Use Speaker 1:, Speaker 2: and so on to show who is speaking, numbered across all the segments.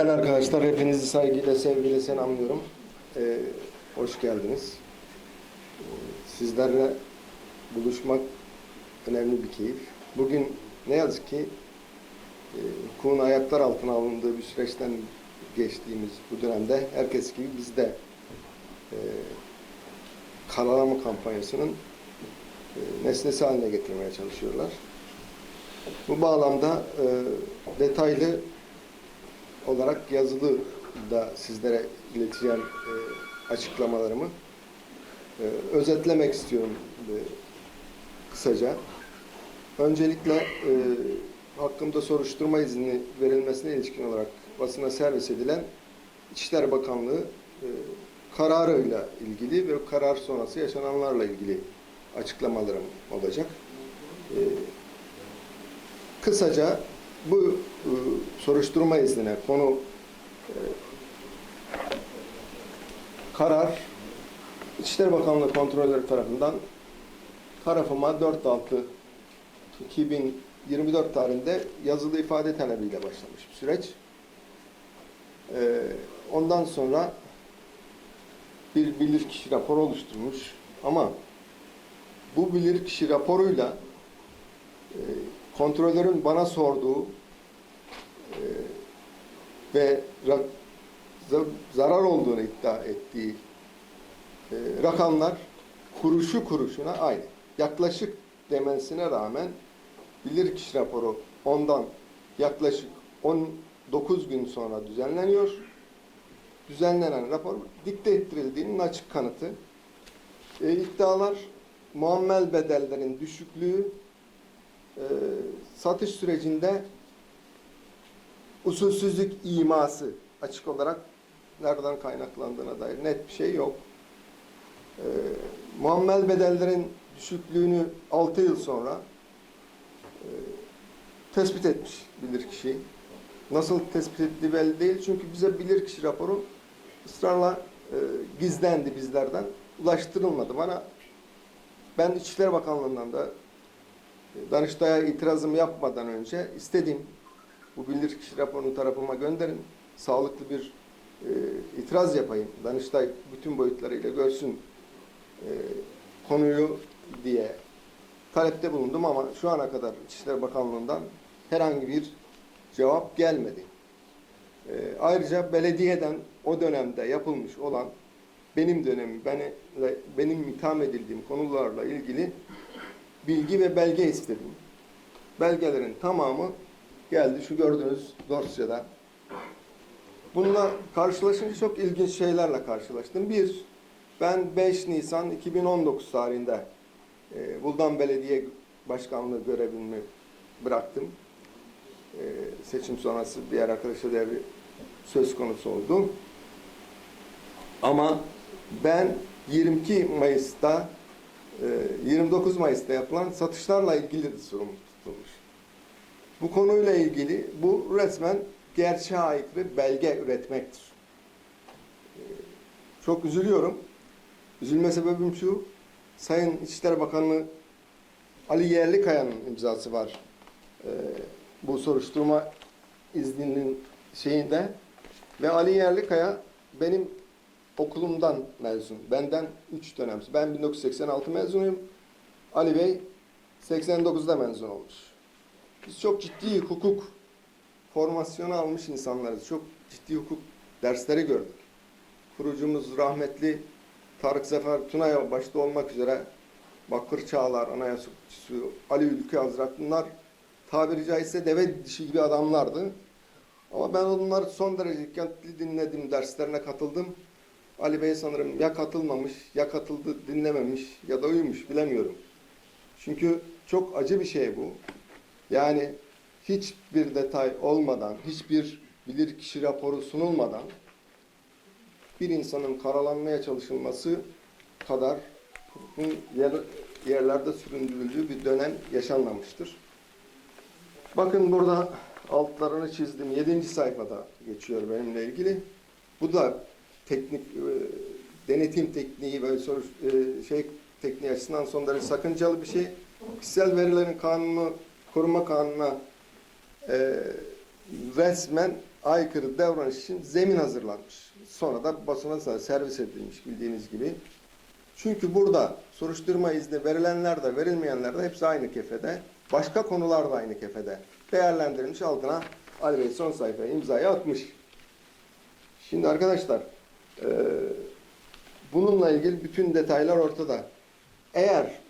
Speaker 1: Ben arkadaşlar hepinizi saygıyla, sevgiyle selamlıyorum. Ee, hoş geldiniz. Sizlerle buluşmak önemli bir keyif. Bugün ne yazık ki e, hukukun ayaklar altına alındığı bir süreçten geçtiğimiz bu dönemde herkes gibi biz de e, karalama kampanyasının e, nesnesi haline getirmeye çalışıyorlar. Bu bağlamda e, detaylı olarak yazılı da sizlere ileteceğim e, açıklamalarımı e, özetlemek istiyorum e, kısaca. Öncelikle e, hakkımda soruşturma izni verilmesine ilişkin olarak basına servis edilen İçişleri Bakanlığı e, kararıyla ilgili ve karar sonrası yaşananlarla ilgili açıklamalarım olacak. E, kısaca bu soruşturma iznine konu e, karar İçişleri Bakanlığı kontrolleri tarafından tarafıma 4-6 2024 tarihinde yazılı ifade talebiyle başlamış bir süreç. E, ondan sonra bir bilirkişi raporu oluşturmuş ama bu bilirkişi raporuyla e, kontrolörün bana sorduğu e, ve ra- za- zarar olduğunu iddia ettiği e, rakamlar kuruşu kuruşuna aynı. Yaklaşık demesine rağmen bilirkişi raporu ondan yaklaşık 19 gün sonra düzenleniyor. Düzenlenen rapor dikte ettirildiğinin açık kanıtı. E, iddialar muammel bedellerin düşüklüğü, e, satış sürecinde usulsüzlük iması açık olarak nereden kaynaklandığına dair net bir şey yok. E, muammel bedellerin düşüklüğünü 6 yıl sonra e, tespit etmiş bilirkişi. Nasıl tespit ettiği belli değil çünkü bize bilirkişi raporu ısrarla e, gizlendi bizlerden. Ulaştırılmadı. Bana ben İçişleri Bakanlığı'ndan da Danıştay'a itirazımı yapmadan önce istediğim bu bilirkişi raporunu tarafıma gönderin. Sağlıklı bir e, itiraz yapayım. Danıştay bütün boyutlarıyla görsün e, konuyu diye talepte bulundum ama şu ana kadar İçişleri Bakanlığı'ndan herhangi bir cevap gelmedi. E, ayrıca belediyeden o dönemde yapılmış olan benim dönemim, beni, benim itham edildiğim konularla ilgili bilgi ve belge istedim. Belgelerin tamamı geldi şu gördüğünüz dosyada. Bununla karşılaşınca çok ilginç şeylerle karşılaştım. Bir, ben 5 Nisan 2019 tarihinde e, Buldan Belediye Başkanlığı görevimi bıraktım. E, seçim sonrası diğer arkadaşa devri söz konusu oldu. Ama ben 22 Mayıs'ta e, 29 Mayıs'ta yapılan satışlarla ilgili de sorumlu tutulmuş. Bu konuyla ilgili bu resmen gerçeğe aykırı belge üretmektir. E, Çok üzülüyorum. Üzülme sebebim şu, Sayın İçişleri Bakanı Ali Yerlikaya'nın imzası var. E, bu soruşturma izninin şeyinde ve Ali Yerlikaya benim okulumdan mezun. Benden 3 dönem. Ben 1986 mezunuyum. Ali Bey 89'da mezun olmuş. Biz çok ciddi hukuk formasyonu almış insanlarız. Çok ciddi hukuk dersleri gördük. Kurucumuz rahmetli Tarık Zafer Tunay başta olmak üzere Bakır Çağlar, Anayasa Hukukçusu, Ali Ülkü Hazret bunlar tabiri caizse deve dişi gibi adamlardı. Ama ben onları son derece dikkatli dinledim, derslerine katıldım. Ali Bey sanırım ya katılmamış, ya katıldı dinlememiş ya da uyumuş bilemiyorum. Çünkü çok acı bir şey bu. Yani hiçbir detay olmadan, hiçbir bilirkişi raporu sunulmadan bir insanın karalanmaya çalışılması kadar yer, yerlerde süründürüldüğü bir dönem yaşanmamıştır. Bakın burada altlarını çizdim. Yedinci sayfada geçiyor benimle ilgili. Bu da teknik e, denetim tekniği ve e, şey tekniği açısından son derece sakıncalı bir şey. Kişisel verilerin kanunu koruma kanununa e, resmen aykırı davranış için zemin hazırlanmış. Sonra da basına servis edilmiş bildiğiniz gibi. Çünkü burada soruşturma izni verilenler de verilmeyenler de hepsi aynı kefede. Başka konular da aynı kefede. Değerlendirilmiş altına Ali Bey son sayfaya imzayı atmış. Şimdi arkadaşlar e, bununla ilgili bütün detaylar ortada. Eğer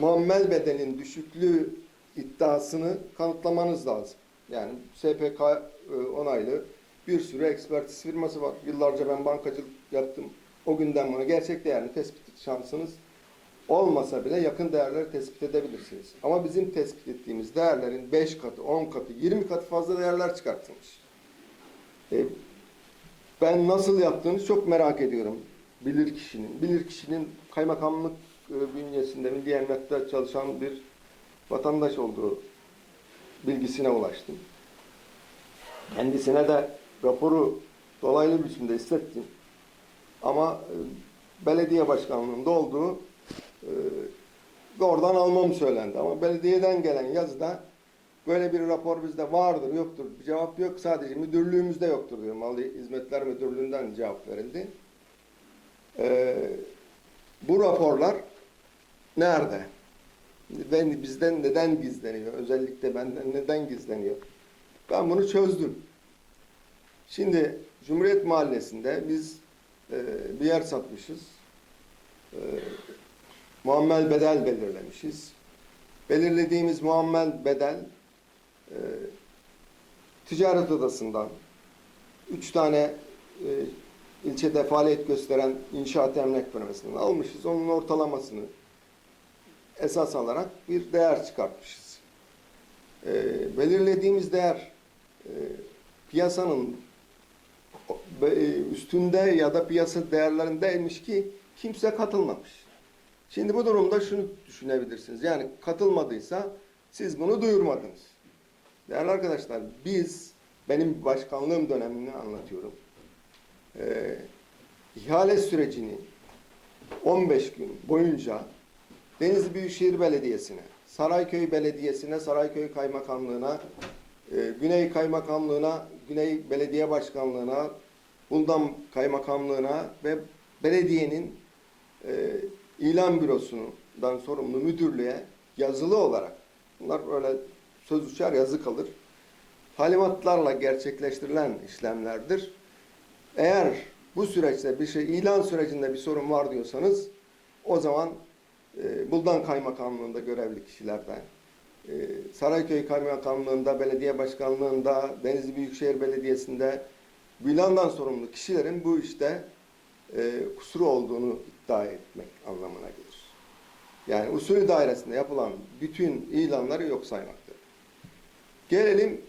Speaker 1: muammel bedelin düşüklüğü iddiasını kanıtlamanız lazım. Yani SPK e, onaylı bir sürü ekspertiz firması var. Yıllarca ben bankacılık yaptım. O günden buna gerçek değerini tespit şansınız olmasa bile yakın değerleri tespit edebilirsiniz. Ama bizim tespit ettiğimiz değerlerin 5 katı, 10 katı, 20 katı fazla değerler çıkartılmış. E, ben nasıl yaptığını çok merak ediyorum. Bilir kişinin. Bilir kişinin kaymakamlık e, bünyesinde Milli Emlak'ta çalışan bir vatandaş olduğu bilgisine ulaştım. Kendisine de raporu dolaylı biçimde hissettim. Ama e, belediye başkanlığında olduğu e, oradan almam söylendi. Ama belediyeden gelen yazıda böyle bir rapor bizde vardır, yoktur. Bir cevap yok. Sadece müdürlüğümüzde yoktur diyor. Mali Hizmetler Müdürlüğü'nden cevap verildi. E, bu raporlar nerede? Ve bizden neden gizleniyor? Özellikle benden neden gizleniyor? Ben bunu çözdüm. Şimdi Cumhuriyet Mahallesi'nde biz e, bir yer satmışız. E, muammel bedel belirlemişiz. Belirlediğimiz muammel bedel e, ticaret odasından üç tane e, ilçede faaliyet gösteren inşaat emlak firmasından almışız. Onun ortalamasını esas alarak bir değer çıkartmışız. E, belirlediğimiz değer e, piyasanın e, üstünde ya da piyasa değerlerindeymiş ki kimse katılmamış. Şimdi bu durumda şunu düşünebilirsiniz. Yani katılmadıysa siz bunu duyurmadınız. Değerli arkadaşlar biz benim başkanlığım dönemini anlatıyorum. Ee, ihale sürecini 15 gün boyunca Denizli Büyükşehir Belediyesi'ne, Sarayköy Belediyesi'ne, Sarayköy Kaymakamlığı'na, e, Güney Kaymakamlığı'na, Güney Belediye Başkanlığı'na, Buldan Kaymakamlığı'na ve belediyenin e, ilan bürosundan sorumlu müdürlüğe yazılı olarak, bunlar böyle söz uçar yazı kalır, talimatlarla gerçekleştirilen işlemlerdir. Eğer bu süreçte bir şey, ilan sürecinde bir sorun var diyorsanız, o zaman e, Buldan Kaymakamlığı'nda görevli kişilerden, e, Sarayköy Kaymakamlığı'nda, belediye başkanlığında, Denizli Büyükşehir Belediyesi'nde ilandan sorumlu kişilerin bu işte e, kusuru olduğunu iddia etmek anlamına gelir. Yani usulü dairesinde yapılan bütün ilanları yok saymaktır. Gelelim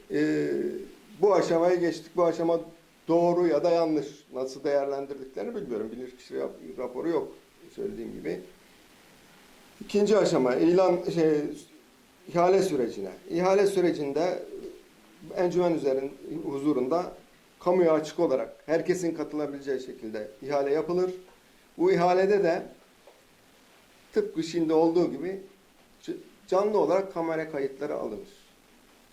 Speaker 1: bu aşamayı geçtik. Bu aşama doğru ya da yanlış. Nasıl değerlendirdiklerini bilmiyorum. Bilirkişi rap- raporu yok söylediğim gibi. İkinci aşama ilan şey ihale sürecine. İhale sürecinde encümen üzerin huzurunda kamuya açık olarak herkesin katılabileceği şekilde ihale yapılır. Bu ihalede de tıpkı şimdi olduğu gibi canlı olarak kamera kayıtları alınır.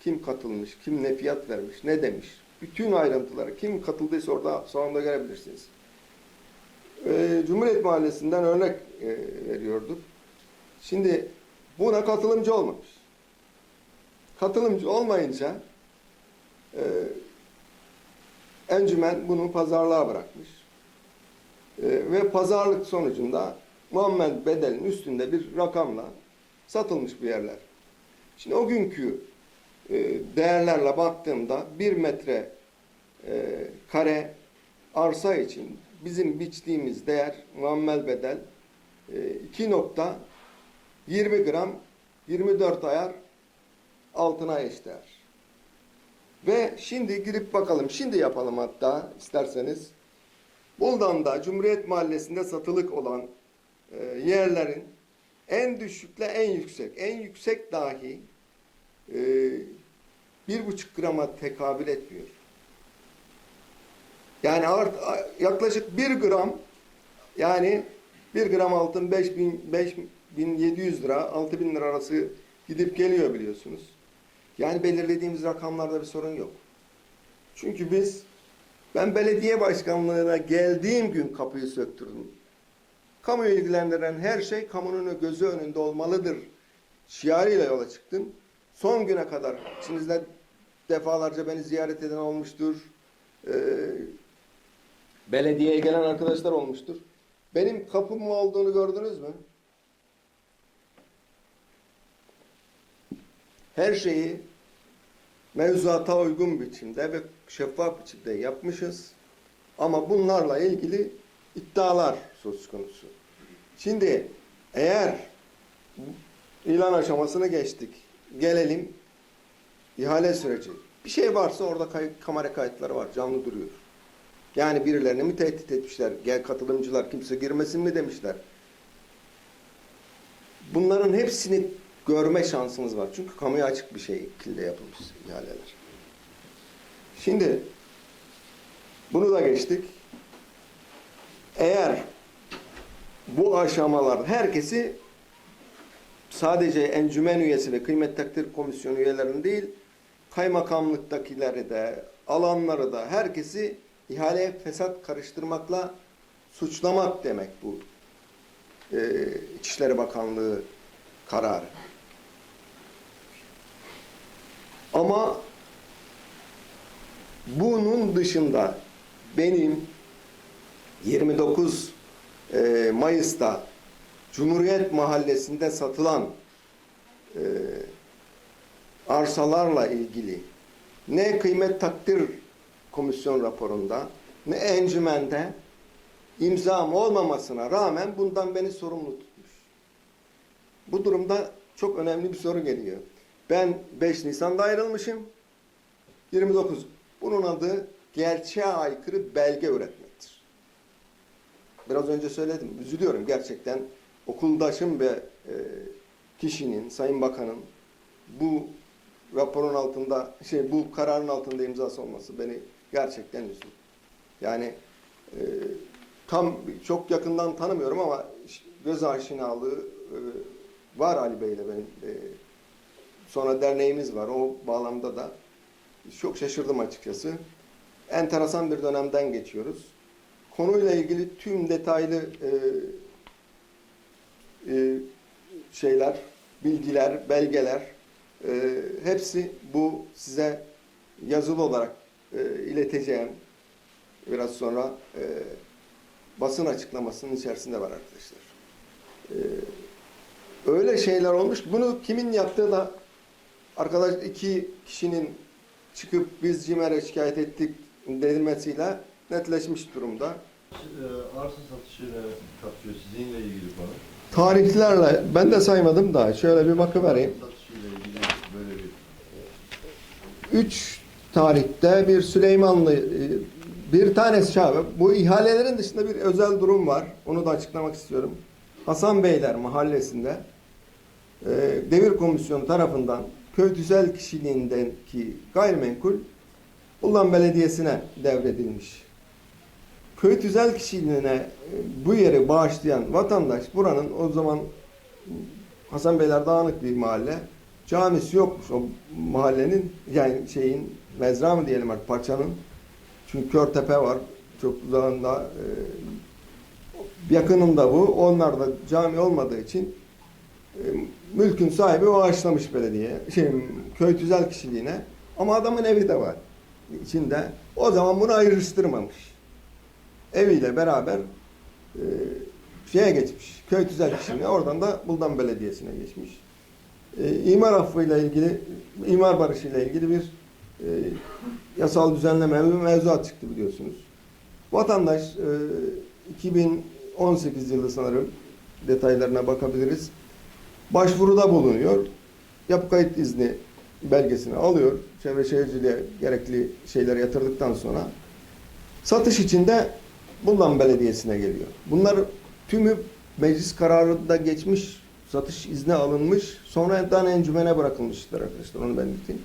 Speaker 1: Kim katılmış, kim ne fiyat vermiş, ne demiş. Bütün ayrıntıları, kim katıldıysa orada salonda görebilirsiniz. Ee, Cumhuriyet Mahallesi'nden örnek e, veriyorduk. Şimdi buna katılımcı olmamış. Katılımcı olmayınca e, encümen bunu pazarlığa bırakmış. E, ve pazarlık sonucunda Muhammed bedelin üstünde bir rakamla satılmış bir yerler. Şimdi o günkü e, değerlerle baktığımda bir metre e, kare arsa için bizim biçtiğimiz değer muammel bedel e, 2.20 gram 24 ayar altına eşdeğer. Ve şimdi girip bakalım. Şimdi yapalım hatta isterseniz. Buldan'da Cumhuriyet Mahallesi'nde satılık olan e, yerlerin en düşükle en yüksek. En yüksek dahi e, bir buçuk grama tekabül etmiyor. Yani art, yaklaşık bir gram yani bir gram altın 5000 5700 lira 6000 lira arası gidip geliyor biliyorsunuz. Yani belirlediğimiz rakamlarda bir sorun yok. Çünkü biz ben belediye başkanlığına geldiğim gün kapıyı söktürdüm. Kamuyu ilgilendiren her şey kamunun gözü önünde olmalıdır şiarıyla yola çıktım. Son güne kadar içinizde defalarca beni ziyaret eden olmuştur. Ee, belediyeye gelen arkadaşlar olmuştur. Benim kapım mı olduğunu gördünüz mü? Her şeyi mevzuata uygun biçimde ve şeffaf biçimde yapmışız. Ama bunlarla ilgili iddialar söz konusu. Şimdi eğer ilan aşamasını geçtik. Gelelim ihale süreci. Bir şey varsa orada kay- kamera kayıtları var. Canlı duruyor. Yani birilerini mi tehdit etmişler? Gel katılımcılar kimse girmesin mi demişler? Bunların hepsini görme şansımız var. Çünkü kamuya açık bir şekilde yapılmış ihaleler. Şimdi bunu da geçtik. Eğer bu aşamalar herkesi sadece encümen üyesi ve kıymet takdir komisyonu üyelerinin değil, kaymakamlıktakileri de, alanları da herkesi ihaleye fesat karıştırmakla suçlamak demek bu e, İçişleri Bakanlığı kararı. Ama bunun dışında benim 29 e, Mayıs'ta Cumhuriyet Mahallesi'nde satılan e, arsalarla ilgili ne kıymet takdir komisyon raporunda ne encümende imzam olmamasına rağmen bundan beni sorumlu tutmuş. Bu durumda çok önemli bir soru geliyor. Ben 5 Nisan'da ayrılmışım. 29. Bunun adı gerçeğe aykırı belge üretmektir. Biraz önce söyledim. Üzülüyorum gerçekten. Okuldaşım ve e, kişinin, Sayın Bakan'ın bu raporun altında, şey bu kararın altında imzası olması beni gerçekten üzdü. Yani e, tam çok yakından tanımıyorum ama göz aşinalığı e, var Ali Bey'le benim. E, sonra derneğimiz var. O bağlamda da çok şaşırdım açıkçası. Enteresan bir dönemden geçiyoruz. Konuyla ilgili tüm detaylı e, e, şeyler, bilgiler, belgeler e, hepsi bu size yazılı olarak e, ileteceğim. Biraz sonra e, basın açıklamasının içerisinde var arkadaşlar. E, öyle şeyler olmuş. Bunu kimin yaptığı da arkadaş iki kişinin çıkıp biz CİMER'e şikayet ettik denilmesiyle netleşmiş durumda.
Speaker 2: Ee, arsa satışıyla kapsıyor sizinle ilgili konu.
Speaker 1: Tarihlerle ben de saymadım da şöyle bir bakıvereyim.
Speaker 2: Satışıyla ilgili böyle bir
Speaker 1: 3 tarihte bir Süleymanlı e, bir tanesi şahı. Bu ihalelerin dışında bir özel durum var. Onu da açıklamak istiyorum. Hasan Beyler mahallesinde e, devir komisyonu tarafından köy tüzel kişiliğindeki gayrimenkul Ulan Belediyesi'ne devredilmiş. Köy tüzel kişiliğine e, bu yeri bağışlayan vatandaş buranın o zaman Hasan Beyler dağınık bir mahalle. Camisi yokmuş o mahallenin yani şeyin mezra mı diyelim artık parçanın. Çünkü Körtepe var. Çok uzağında e, yakınında bu. Onlar da cami olmadığı için mülkün sahibi bağışlamış belediye. Şey, köy tüzel kişiliğine. Ama adamın evi de var içinde. O zaman bunu ayrıştırmamış. Eviyle beraber e, şeye geçmiş. Köy tüzel kişiliğine. Oradan da Buldan Belediyesi'ne geçmiş. E, imar affıyla ilgili, imar barışıyla ilgili bir e, yasal düzenleme ve mevzuat çıktı biliyorsunuz. Vatandaş e, 2018 yılı sanırım detaylarına bakabiliriz. Başvuruda bulunuyor. Yapı kayıt izni belgesini alıyor. Çevre Şehirciliğe gerekli şeyleri yatırdıktan sonra satış için de Buldan Belediyesi'ne geliyor. Bunlar tümü meclis kararında geçmiş, satış izni alınmış, sonradan encümene bırakılmışlar arkadaşlar. Onu ben belirteyim.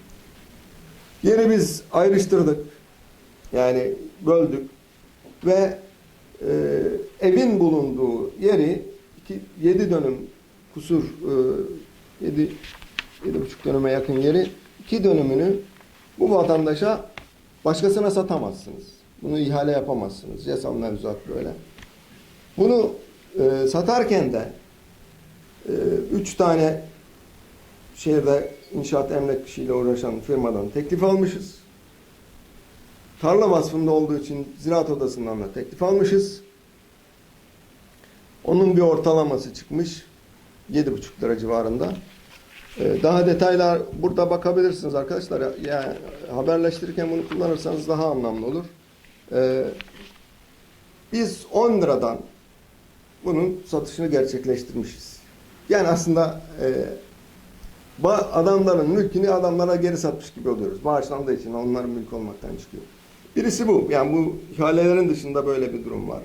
Speaker 1: Yeri biz ayrıştırdık. Yani böldük ve e, evin bulunduğu yeri 7 dönüm kusur e, 7 7,5 dönüme yakın yeri 2 dönümünü bu vatandaşa başkasına satamazsınız. Bunu ihale yapamazsınız. Yasal mevzuat böyle. Bunu e, satarken de e, üç tane şehirde inşaat emlak işiyle uğraşan firmadan teklif almışız. Tarla vasfında olduğu için Ziraat Odası'ndan da teklif almışız. Onun bir ortalaması çıkmış. 7,5 lira civarında. Ee, Daha detaylar burada bakabilirsiniz arkadaşlar. Yani haberleştirirken bunu kullanırsanız daha anlamlı olur. Ee, Biz 10 liradan bunun satışını gerçekleştirmişiz. Yani aslında e, adamların mülkünü adamlara geri satmış gibi oluyoruz. Bağışlandığı için onların mülk olmaktan çıkıyor. Birisi bu. Yani bu ihalelerin dışında böyle bir durum var.